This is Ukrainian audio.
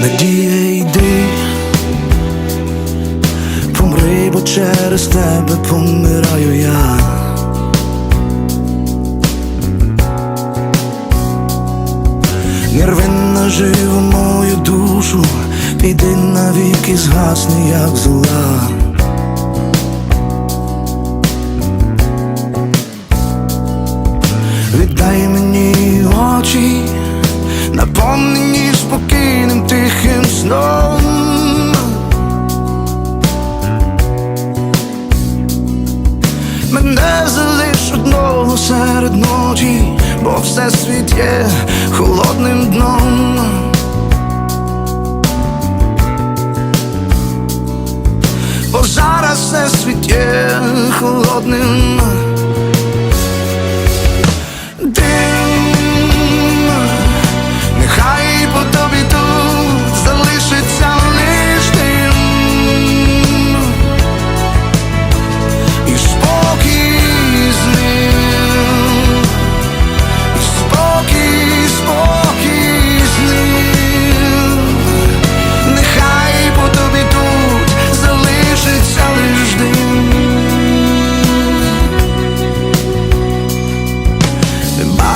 Надія йди, помри, бо через тебе помираю я. Не рви наживо мою душу, піди навіки, згасни, як зола. Віддай мені очі, тихим сном. Мене залиш одного серед ночі, бо все світ є холодним дном. Бо зараз все світ є холодним.